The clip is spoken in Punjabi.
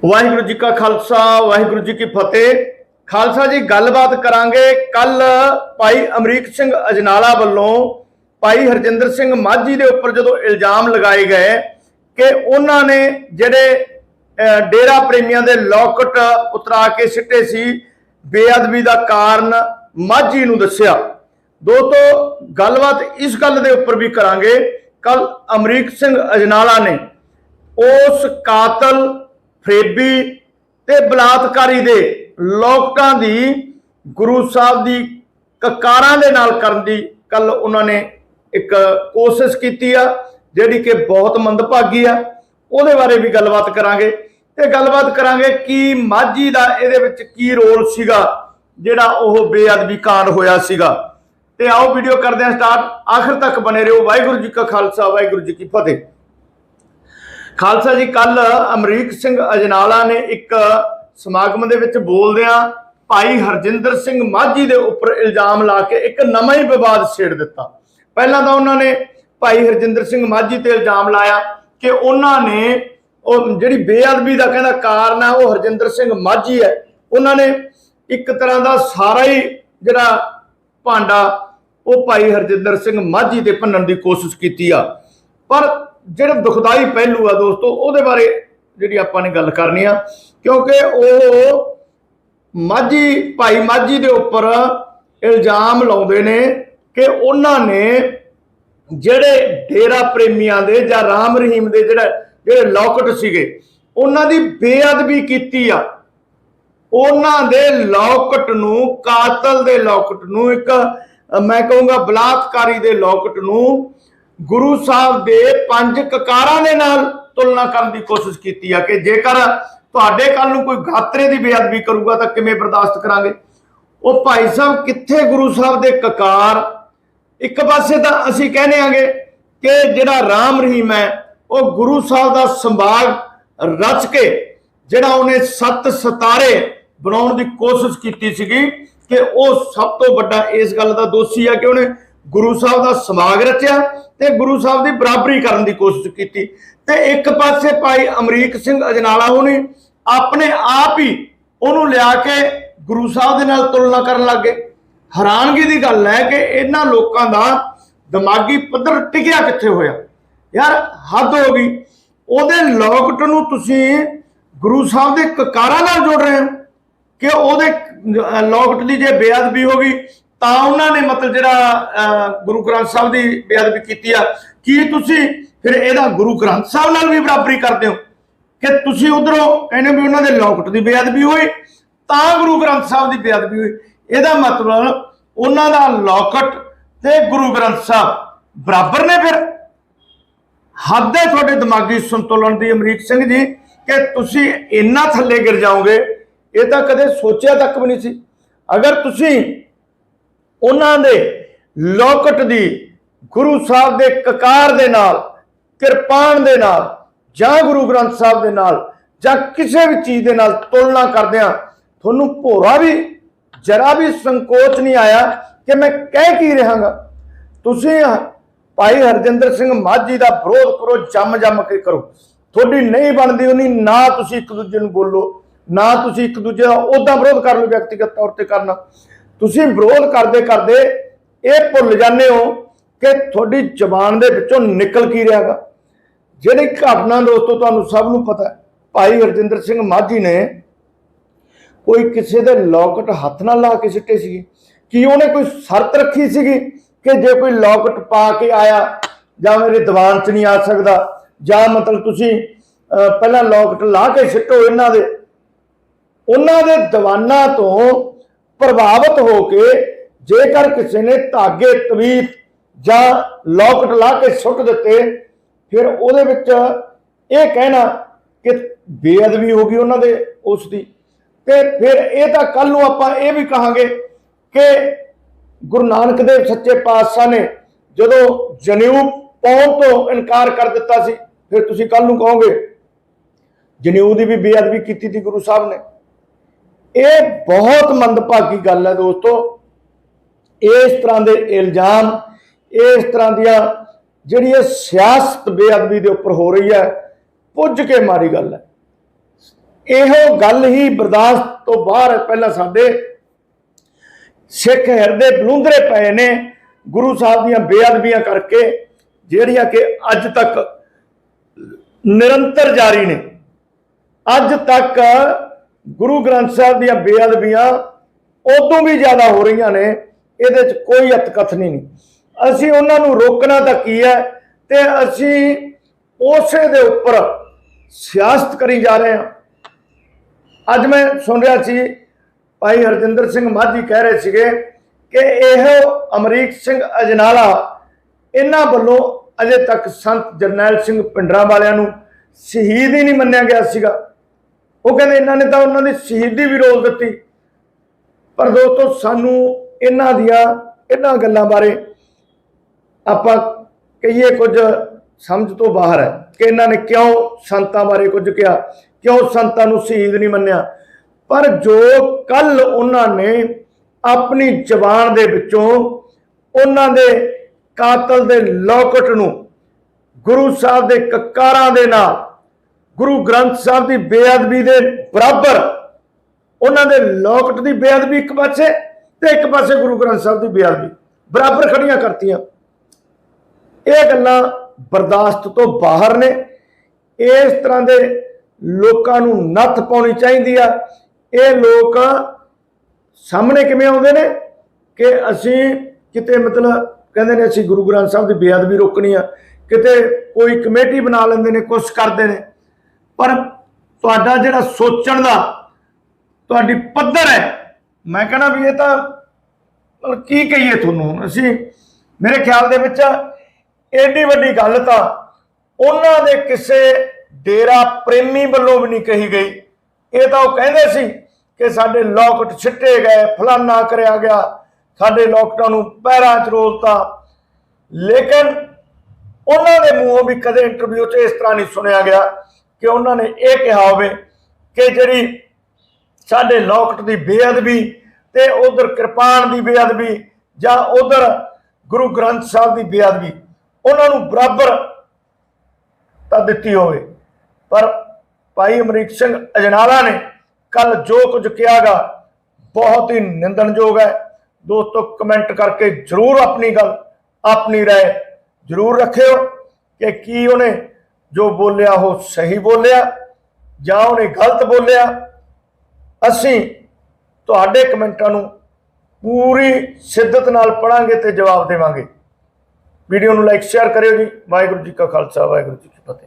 ਵਾਹਿਗੁਰੂ ਜੀ ਕਾ ਖਾਲਸਾ, ਵਾਹਿਗੁਰੂ ਜੀ ਕੀ ਫਤਿਹ। ਖਾਲਸਾ ਜੀ, ਗੱਲਬਾਤ ਕਰਾਂਗੇ ਕੱਲ ਭਾਈ ਅਮਰੀਕ ਸਿੰਘ ਅਜਨਾਲਾ ਵੱਲੋਂ ਭਾਈ ਹਰਜਿੰਦਰ ਸਿੰਘ ਮਾਝੀ ਦੇ ਉੱਪਰ ਜਦੋਂ ਇਲਜ਼ਾਮ ਲਗਾਏ ਗਏ ਕਿ ਉਹਨਾਂ ਨੇ ਜਿਹੜੇ ਡੇਰਾ ਪ੍ਰੇਮੀਆਂ ਦੇ ਲੋਕਟ ਉਤਰਾ ਕੇ ਸਿੱਟੇ ਸੀ, ਬੇਅਦਬੀ ਦਾ ਕਾਰਨ ਮਾਝੀ ਨੂੰ ਦੱਸਿਆ। ਦੋਸਤੋ, ਗੱਲਬਾਤ ਇਸ ਗੱਲ ਦੇ ਉੱਪਰ ਵੀ ਕਰਾਂਗੇ। ਕੱਲ ਅਮਰੀਕ ਸਿੰਘ ਅਜਨਾਲਾ ਨੇ ਉਸ ਕਾਤਲ ਫਰੇਬੀ ਤੇ ਬਲਾਤਕਾਰੀ ਦੇ ਲੋਕਾਂ ਦੀ ਗੁਰੂ ਸਾਹਿਬ ਦੀ ਕਕਾਰਾਂ ਦੇ ਨਾਲ ਕਰਨ ਦੀ ਕੱਲ ਉਹਨਾਂ ਨੇ ਇੱਕ ਕੋਸ਼ਿਸ਼ ਕੀਤੀ ਆ, ਜਿਹੜੀ ਕਿ ਬਹੁਤ ਮੰਦਭਾਗੀ ਆ। ਉਹਦੇ ਬਾਰੇ ਵੀ ਗੱਲਬਾਤ ਕਰਾਂਗੇ। ਤੇ ਗੱਲਬਾਤ ਕਰਾਂਗੇ ਕਿ ਮਾਝੀ ਦਾ ਇਹਦੇ ਵਿੱਚ ਕੀ ਰੋਲ ਸੀਗਾ, ਜਿਹੜਾ ਉਹ ਬੇਅਦਬੀ ਕਾਂਡ ਹੋਇਆ ਸੀਗਾ। ਤੇ ਆਓ ਵੀਡੀਓ ਕਰਦੇ ਹਾਂ ਸਟਾਰਟ। ਆਖਰ ਤੱਕ ਬਨੇ ਰਹੋ। ਵਾਹਿਗੁਰੂ ਜੀ ਕਾ ਖਾਲਸਾ, ਵਾਹਿਗੁਰੂ ਜੀ ਕੀ ਫਤਿਹ। ਖਾਲਸਾ ਜੀ ਕੱਲ ਅਮਰੀਕ ਸਿੰਘ ਅਜਨਾਲਾ ਨੇ ਇੱਕ ਸਮਾਗਮ ਦੇ ਵਿੱਚ ਬੋਲਦਿਆਂ ਭਾਈ ਹਰਜਿੰਦਰ ਸਿੰਘ ਮਾਝੀ ਦੇ ਉੱਪਰ ਇਲਜ਼ਾਮ ਲਾ ਕੇ ਇੱਕ ਨਵਾਂ ਹੀ ਵਿਵਾਦ ਛੇੜ ਦਿੱਤਾ। ਪਹਿਲਾਂ ਤਾਂ ਉਹਨਾਂ ਨੇ ਭਾਈ ਹਰਜਿੰਦਰ ਸਿੰਘ ਮਾਝੀ ਤੇ ਇਲਜ਼ਾਮ ਲਾਇਆ ਕਿ ਉਹਨਾਂ ਨੇ ਉਹ ਜਿਹੜੀ ਬੇਅਦਬੀ ਦਾ ਕਹਿੰਦਾ ਕਾਰਨ ਹੈ ਉਹ ਹਰਜਿੰਦਰ ਸਿੰਘ ਮਾਝੀ ਹੈ। ਉਹਨਾਂ ਨੇ ਇੱਕ ਤਰ੍ਹਾਂ ਦਾ ਸਾਰਾ ਹੀ ਜਿਹੜਾ ਭਾਂਡਾ ਉਹ ਭਾਈ ਹਰਜਿੰਦਰ ਸਿੰਘ ਮਾਝੀ ਤੇ ਭੰਨਣ ਦੀ ਕੋਸ਼ਿਸ਼ ਕੀਤੀ ਆ। ਪਰ ਜਿਹੜੇ ਦੁਖਦਾਈ ਪਹਿਲੂ ਆ ਦੋਸਤੋ, ਉਹਦੇ ਬਾਰੇ ਜਿਹੜੀ ਆਪਾਂ ਨੇ ਗੱਲ ਕਰਨੀ ਆ, ਕਿਉਂਕਿ ਉਹ ਮਾਝੀ, ਭਾਈ ਮਾਝੀ ਦੇ ਉੱਪਰ ਇਲਜ਼ਾਮ ਲਾਉਂਦੇ ਨੇ ਕਿ ਉਹਨਾਂ ਨੇ ਜਿਹੜੇ ਡੇਰਾ ਪ੍ਰੇਮੀਆਂ ਦੇ ਜਾਂ ਰਾਮ ਰਹੀਮ ਦੇ ਜਿਹੜਾ, ਜਿਹੜੇ ਲੋਕਟ ਸੀਗੇ, ਉਹਨਾਂ ਦੀ ਬੇਅਦਬੀ ਕੀਤੀ ਆ। ਉਹਨਾਂ ਦੇ ਲੋਕਟ ਨੂੰ, ਕਾਤਲ ਦੇ ਲੋਕਟ ਨੂੰ, ਇੱਕ ਮੈਂ ਕਹੂੰਗਾ ਬਲਾਤਕਾਰੀ ਦੇ ਲੋਕਟ ਨੂੰ ਗੁਰੂ ਸਾਹਿਬ ਦੇ ਪੰਜ ਕਕਾਰਾਂ ਦੇ ਨਾਲ ਤੁਲਨਾ ਕਰਨ ਦੀ ਕੋਸ਼ਿਸ਼ ਕੀਤੀ ਆ ਕਿ ਜੇਕਰ ਤੁਹਾਡੇ ਕੱਲ ਨੂੰ ਕੋਈ ਗਾਤਰੇ ਦੀ ਬੇਅਦਬੀ ਕਰੂਗਾ ਤਾਂ ਕਿਵੇਂ ਬਰਦਾਸ਼ਤ ਕਰਾਂਗੇ? ਉਹ ਭਾਈ ਸਾਹਿਬ, ਕਿੱਥੇ ਗੁਰੂ ਸਾਹਿਬ ਦੇ ਕਕਾਰ? ਇੱਕ ਪਾਸੇ ਤਾਂ ਅਸੀਂ ਕਹਿੰਦੇ ਆਂਗੇ ਕਿ ਜਿਹੜਾ ਰਾਮ ਰਹੀਮ ਹੈ, ਉਹ ਗੁਰੂ ਸਾਹਿਬ ਦਾ ਸੰਭਾਗ ਰਚ ਕੇ ਜਿਹੜਾ ਉਹਨੇ ਸੱਤ ਸਤਾਰੇ ਬਣਾਉਣ ਦੀ ਕੋਸ਼ਿਸ਼ ਕੀਤੀ ਸੀਗੀ ਕਿ ਉਹ ਸਭ ਤੋਂ ਵੱਡਾ ਇਸ ਗੱਲ ਦਾ ਦੋਸ਼ੀ ਹੈ ਕਿ ਉਹਨੇ ਗੁਰੂ ਸਾਹਿਬ ਦਾ ਸਮਾਗ ਰਚਿਆ ਤੇ ਗੁਰੂ ਸਾਹਿਬ ਦੀ ਬਰਾਬਰੀ ਕਰਨ ਦੀ ਕੋਸ਼ਿਸ਼ ਕੀਤੀ। ਤੇ ਇੱਕ ਪਾਸੇ ਭਾਈ ਅਮਰੀਕ ਸਿੰਘ ਅਜਨਾਲਾ ਉਹਨੇ ਆਪਣੇ ਆਪ ਹੀ ਉਹਨੂੰ ਲਿਆ ਕੇ ਗੁਰੂ ਸਾਹਿਬ ਦੇ ਨਾਲ ਤੁਲਨਾ ਕਰਨ ਲੱਗੇ ਹੈਰਾਨਗੀ ਦੀ ਗੱਲ ਹੈ ਕਿ ਇਹਨਾਂ ਲੋਕਾਂ ਦਾ ਦਿਮਾਗੀ ਪੱਧਰ ਟਿਕਿਆ ਕਿੱਥੇ ਹੋਇਆ? ਯਾਰ, ਹੱਦ ਹੋ ਗਈ। ਉਹਦੇ ਲੋਕਟ ਨੂੰ ਤੁਸੀਂ ਗੁਰੂ ਸਾਹਿਬ ਦੇ ਕਕਾਰਾਂ ਨਾਲ ਜੋੜ ਰਹੇ ਹੋ ਕਿ ਉਹਦੇ ਲੋਕਟ ਦੀ ਜੇ ਬੇਅਦਬੀ ਹੋ ਗਈ ਤਾਂ ਉਹਨਾਂ ਨੇ ਮਤਲਬ ਜਿਹੜਾ ਅਹ, ਗੁਰੂ ਗ੍ਰੰਥ ਸਾਹਿਬ ਦੀ ਬੇਅਦਬੀ ਕੀਤੀ ਆ। ਕੀ ਤੁਸੀਂ ਫਿਰ ਇਹਦਾ ਗੁਰੂ ਗ੍ਰੰਥ ਸਾਹਿਬ ਨਾਲ ਵੀ ਬਰਾਬਰੀ ਕਰਦੇ ਹੋ? ਕਿ ਤੁਸੀਂ ਉਧਰੋਂ ਕਹਿੰਦੇ ਵੀ ਉਹਨਾਂ ਦੇ ਲੋਕਟ ਦੀ ਬੇਅਦਬੀ ਹੋਈ ਤਾਂ ਗੁਰੂ ਗ੍ਰੰਥ ਸਾਹਿਬ ਦੀ ਬੇਅਦਬੀ ਹੋਈ। ਇਹਦਾ ਮਤਲਬ ਉਹਨਾਂ ਦਾ ਲੋਕਟ ਤੇ ਗੁਰੂ ਗ੍ਰੰਥ ਸਾਹਿਬ ਬਰਾਬਰ ਨੇ ਫਿਰ। ਹੱਦ ਹੈ ਤੁਹਾਡੇ ਦਿਮਾਗੀ ਸੰਤੁਲਨ ਦੀ ਅਮਰੀਕ ਸਿੰਘ ਜੀ ਕਿ ਤੁਸੀਂ ਇੰਨਾ ਥੱਲੇ ਗਿਰ ਜਾਓਗੇ ਇਹ ਤਾਂ ਕਦੇ ਸੋਚਿਆ ਤੱਕ ਵੀ ਨਹੀਂ ਸੀ। ਅਗਰ ਤੁਸੀਂ ਉਹਨਾਂ ਦੇ ਲੋਕਟ ਦੀ ਗੁਰੂ ਸਾਹਿਬ ਦੇ ਕਕਾਰ ਦੇ ਨਾਲ, ਕਿਰਪਾਨ ਦੇ ਨਾਲ ਜਾਂ ਗੁਰੂ ਗ੍ਰੰਥ ਸਾਹਿਬ ਦੇ ਨਾਲ ਜਾਂ ਕਿਸੇ ਵੀ ਚੀਜ਼ ਦੇ ਨਾਲ ਤੁਲਨਾ ਕਰਦਿਆਂ ਤੁਹਾਨੂੰ ਭੋਰਾ ਵੀ, ਜਰਾ ਵੀ ਸੰਕੋਚ ਨਹੀਂ ਆਇਆ ਕਿ ਮੈਂ ਕਹਿ ਕੀ ਰਹਾਂਗਾ ਤੁਸੀਂ ਭਾਈ ਹਰਜਿੰਦਰ ਸਿੰਘ ਮਾਝੀ ਦਾ ਵਿਰੋਧ ਕਰੋ ਜੰਮ ਜੰਮ ਕੇ ਕਰੋ। ਤੁਹਾਡੀ ਨਹੀਂ ਬਣਦੀ ਉਹਨੀ, ਨਾ ਤੁਸੀਂ ਇੱਕ ਦੂਜੇ ਨੂੰ ਬੋਲੋ, ਨਾ ਤੁਸੀਂ ਇੱਕ ਦੂਜੇ ਦਾ ਉਹਦਾ ਵਿਰੋਧ ਕਰ ਲਓ ਵਿਅਕਤੀਗਤ ਤੌਰ ਤੇ ਕਰਨਾ। ਤੁਸੀਂ ਵਿਰੋਧ ਕਰਦੇ ਕਰਦੇ ਇਹ ਭੁੱਲ ਜਾਂਦੇ ਹੋ ਕਿ ਤੁਹਾਡੀ ਜ਼ਬਾਨ ਦੇ ਵਿੱਚੋਂ ਨਿਕਲ ਕੀ ਰਿਹਾਗਾ ਜਿਹੜੀ ਘਟਨਾ ਦੋਸਤੋ ਤੁਹਾਨੂੰ ਸਭ ਨੂੰ ਪਤਾ ਹੈ, ਭਾਈ ਹਰਜਿੰਦਰ ਸਿੰਘ ਮਾਝੀ ਨੇ ਕੋਈ ਕਿਸੇ ਦੇ ਲੋਕਟ ਹੱਥ ਨਾਲ ਲਾ ਕੇ ਸਿੱਟੇ ਸੀਗੇ। ਕੀ ਉਹਨੇ ਕੋਈ ਸ਼ਰਤ ਰੱਖੀ ਸੀਗੀ ਕਿ ਜੇ ਕੋਈ ਲੋਕਟ ਪਾ ਕੇ ਆਇਆ ਜਾਂ ਮੇਰੇ ਦੀਵਾਨ 'ਚ ਨਹੀਂ ਆ ਸਕਦਾ, ਜਾਂ ਮਤਲਬ ਤੁਸੀਂ ਪਹਿਲਾਂ ਲੋਕਟ ਲਾ ਕੇ ਸਿੱਟੋ ਇਹਨਾਂ ਦੇ। ਉਹਨਾਂ ਦੇ ਦੀਵਾਨਾਂ ਤੋਂ ਪ੍ਰਭਾਵਿਤ ਹੋ ਕੇ ਜੇਕਰ ਕਿਸੇ ਨੇ ਧਾਗੇ, ਤਵੀਤ ਜਾਂ ਲੋਕਟ ਲਾ ਕੇ ਸੁੱਟ ਦਿੱਤੇ, ਫਿਰ ਉਹਦੇ ਵਿੱਚ ਇਹ ਕਹਿਣਾ ਕਿ ਬੇਅਦਬੀ ਹੋ ਗਈ ਉਹਨਾਂ ਦੇ, ਉਸ ਦੀ। ਤੇ ਫਿਰ ਇਹ ਤਾਂ ਕੱਲ ਨੂੰ ਆਪਾਂ ਇਹ ਵੀ ਕਹਾਂਗੇ ਕਿ ਗੁਰੂ ਨਾਨਕ ਦੇਵ ਸੱਚੇ ਪਾਤਸ਼ਾਹ ਨੇ ਜਦੋਂ ਜਨੇਊ ਪਾਉਣ ਤੋਂ ਇਨਕਾਰ ਕਰ ਦਿੱਤਾ ਸੀ, ਫਿਰ ਤੁਸੀਂ ਕੱਲ ਨੂੰ ਕਹੋਗੇ, ਜਨੇਊ ਦੀ ਵੀ ਬੇਅਦਬੀ ਕੀਤੀ ਸੀ ਗੁਰੂ ਸਾਹਿਬ ਨੇ। ਇਹ ਬਹੁਤ ਮੰਦਭਾਗੀ ਗੱਲ ਹੈ ਦੋਸਤੋ। ਇਸ ਤਰ੍ਹਾਂ ਦੇ ਇਲਜ਼ਾਮ, ਇਸ ਤਰ੍ਹਾਂ ਦੀਆਂ ਜਿਹੜੀ ਇਹ ਸਿਆਸਤ ਬੇਅਦਬੀ ਦੇ ਉੱਪਰ ਹੋ ਰਹੀ ਹੈ, ਪੁੱਜ ਕੇ ਮਾਰੀ ਗੱਲ ਹੈ। ਇਹੋ ਗੱਲ ਹੀ ਬਰਦਾਸ਼ਤ ਤੋਂ ਬਾਹਰ ਹੈ ਪਹਿਲਾਂ ਸਾਡੇ ਸਿੱਖ ਹਿਰਦੇ ਬਲੂੰਦਰੇ ਪਏ ਨੇ ਗੁਰੂ ਸਾਹਿਬ ਦੀਆਂ ਬੇਅਦਬੀਆਂ ਕਰਕੇ, ਜਿਹੜੀਆਂ ਕਿ ਅੱਜ ਤੱਕ ਨਿਰੰਤਰ ਜਾਰੀ ਨੇ। ਅੱਜ ਤੱਕ ਗੁਰੂ ਗ੍ਰੰਥ ਸਾਹਿਬ ਦੀਆਂ ਬੇਅਦਬੀਆਂ ਉਦੋਂ ਵੀ ਜ਼ਿਆਦਾ ਹੋ ਰਹੀਆਂ ਨੇ, ਇਹਦੇ 'ਚ ਕੋਈ ਅਤਕਥ ਨਹੀਂ। ਅਸੀਂ ਉਹਨਾਂ ਨੂੰ ਰੋਕਣਾ ਤਾਂ ਕੀ ਹੈ ਤੇ ਅਸੀਂ ਉਸੇ ਦੇ ਉੱਪਰ ਸਿਆਸਤ ਕਰੀ ਜਾ ਰਹੇ ਹਾਂ। ਅੱਜ ਮੈਂ ਸੁਣ ਰਿਹਾ ਸੀ, ਭਾਈ ਹਰਜਿੰਦਰ ਸਿੰਘ ਮਾਝੀ ਕਹਿ ਰਹੇ ਸੀਗੇ ਕਿ ਇਹ ਅਮਰੀਕ ਸਿੰਘ ਅਜਨਾਲਾ ਇਹਨਾਂ ਵੱਲੋਂ ਅਜੇ ਤੱਕ ਸੰਤ ਜਰਨੈਲ ਸਿੰਘ ਪਿੰਡਰਾਂ ਵਾਲਿਆਂ ਨੂੰ ਸ਼ਹੀਦ ਹੀ ਨਹੀਂ ਮੰਨਿਆ ਗਿਆ ਸੀਗਾ। ਉਹ ਕਹਿੰਦੇ ਇਹਨਾਂ ਨੇ ਤਾਂ ਉਹਨਾਂ ਦੀ ਸ਼ਹੀਦੀ ਵੀ ਰੋਲ ਦਿੱਤੀ। ਪਰ ਦੋਸਤੋ, ਸਾਨੂੰ ਇਹਨਾਂ ਦੀਆਂ ਇਹਨਾਂ ਗੱਲਾਂ ਬਾਰੇ ਆਪਾਂ ਕਹੀਏ ਕੁਝ ਸਮਝ ਤੋਂ ਬਾਹਰ ਹੈ ਕਿ ਇਹਨਾਂ ਨੇ ਕਿਉਂ ਸੰਤਾਂ ਬਾਰੇ ਕੁਝ ਕਿਹਾ, ਕਿਉਂ ਸੰਤਾਂ ਨੂੰ ਸ਼ਹੀਦ ਨਹੀਂ ਮੰਨਿਆ। ਪਰ ਜੋ ਕੱਲ ਉਹਨਾਂ ਨੇ ਆਪਣੀ ਜ਼ਬਾਨ ਦੇ ਵਿੱਚੋਂ ਉਹਨਾਂ ਦੇ ਕਾਤਲ ਦੇ ਲੋਕਟ ਨੂੰ ਗੁਰੂ ਸਾਹਿਬ ਦੇ ਕਕਾਰਾਂ ਦੇ ਨਾਲ ਗੁਰੂ ਗ੍ਰੰਥ ਸਾਹਿਬ ਦੀ ਬੇਅਦਬੀ ਦੇ ਬਰਾਬਰ ਉਹਨਾਂ ਦੇ ਲੋਕਟ ਦੀ ਬੇਅਦਬੀ ਇੱਕ ਪਾਸੇ ਤੇ ਇੱਕ ਪਾਸੇ ਗੁਰੂ ਗ੍ਰੰਥ ਸਾਹਿਬ ਦੀ ਬੇਅਦਬੀ ਬਰਾਬਰ ਖੜੀਆਂ ਕਰਤੀਆਂ। ਇਹ ਗੱਲਾਂ ਬਰਦਾਸ਼ਤ ਤੋਂ ਬਾਹਰ ਨੇ। ਇਸ ਤਰ੍ਹਾਂ ਦੇ ਲੋਕਾਂ ਨੂੰ ਨੱਥ ਪਾਉਣੀ ਚਾਹੀਦੀ ਆ। ਇਹ ਲੋਕ ਸਾਹਮਣੇ ਕਿਵੇਂ ਆਉਂਦੇ ਨੇ ਕਿ ਅਸੀਂ ਕਿਤੇ ਮਤਲਬ ਕਹਿੰਦੇ ਨੇ ਅਸੀਂ ਗੁਰੂ ਗ੍ਰੰਥ ਸਾਹਿਬ ਦੀ ਬੇਅਦਬੀ ਰੋਕਣੀ ਆ। ਕਿਤੇ ਕੋਈ ਕਮੇਟੀ ਬਣਾ ਲੈਂਦੇ ਨੇ, ਕੁਛ ਕਰਦੇ ਨੇ। ਪਰ ਤੁਹਾਡਾ ਜਿਹੜਾ ਸੋਚਣ ਦਾ ਤੁਹਾਡੀ ਪੱਧਰ ਹੈ, ਮੈਂ ਕਹਿੰਦਾ ਵੀ ਇਹ ਤਾਂ ਮਤਲਬ ਕੀ ਕਹੀਏ ਤੁਹਾਨੂੰ? ਅਸੀਂ ਮੇਰੇ ਖਿਆਲ ਦੇ ਵਿੱਚ ਐਡੀ ਵੱਡੀ ਗੱਲ ਤਾਂ ਉਹਨਾਂ ਦੇ ਕਿਸੇ ਡੇਰਾ ਪ੍ਰੇਮੀ ਵੱਲੋਂ ਵੀ ਨਹੀਂ ਕਹੀ ਗਈ। ਇਹ ਤਾਂ ਉਹ ਕਹਿੰਦੇ ਸੀ ਕਿ ਸਾਡੇ ਲੋਕਟ ਛਿੱਟੇ ਗਏ, ਫਲਾਨਾ ਕਰਿਆ ਗਿਆ, ਸਾਡੇ ਲੋਕਟਾਂ ਨੂੰ ਪੈਰਾਂ 'ਚ ਰੋਲਤਾ। ਲੇਕਿਨ ਉਹਨਾਂ ਦੇ ਮੂੰਹੋਂ ਵੀ ਕਦੇ ਇੰਟਰਵਿਊ 'ਚ ਇਸ ਤਰ੍ਹਾਂ ਨਹੀਂ ਸੁਣਿਆ ਗਿਆ। ਕਿ ਉਹਨਾਂ ਨੇ ਇਹ ਕਿਹਾ ਹੋਵੇ ਕਿ ਜਿਹੜੀ ਸਾਡੇ ਲੋਕਟ ਦੀ ਬੇਅਦਬੀ ਤੇ ਉਧਰ ਕਿਰਪਾਨ ਦੀ ਬੇਅਦਬੀ ਜਾਂ ਉਧਰ ਗੁਰੂ ਗ੍ਰੰਥ ਸਾਹਿਬ ਦੀ ਬੇਅਦਬੀ ਉਹਨਾਂ ਨੂੰ ਬਰਾਬਰ ਤਾਂ ਦਿੱਤੀ ਹੋਵੇ ਪਰ ਭਾਈ ਅਮਰੀਕ ਸਿੰਘ ਅਜਨਾਲਾ ਨੇ ਕੱਲ ਜੋ ਕੁਝ ਕਿਹਾਗਾ ਬਹੁਤ ਹੀ ਨਿੰਦਣਯੋਗ ਹੈ ਦੋਸਤੋ ਕਮੈਂਟ ਕਰਕੇ ਜਰੂਰ ਆਪਣੀ ਗੱਲ ਆਪਣੀ رائے ਜਰੂਰ ਰੱਖਿਓ ਕਿ ਕੀ ਉਹਨੇ ਜੋ ਬੋਲਿਆ ਉਹ ਸਹੀ ਬੋਲਿਆ ਜਾਂ ਉਹਨੇ ਗਲਤ ਬੋਲਿਆ, ਅਸੀਂ ਤੁਹਾਡੇ ਕਮੈਂਟਾਂ ਨੂੰ ਪੂਰੀ ਸਿੱਧਤ ਨਾਲ ਪੜਾਂਗੇ ਤੇ ਜਵਾਬ ਦੇਵਾਂਗੇ। ਵੀਡੀਓ ਨੂੰ ਲਾਈਕ, ਸ਼ੇਅਰ ਕਰਿਓ ਜੀ। ਵਾਹਿਗੁਰੂ ਜੀ ਕਾ ਖਾਲਸਾ, ਵਾਹਿਗੁਰੂ ਜੀ ਕੀ ਫਤਿਹ।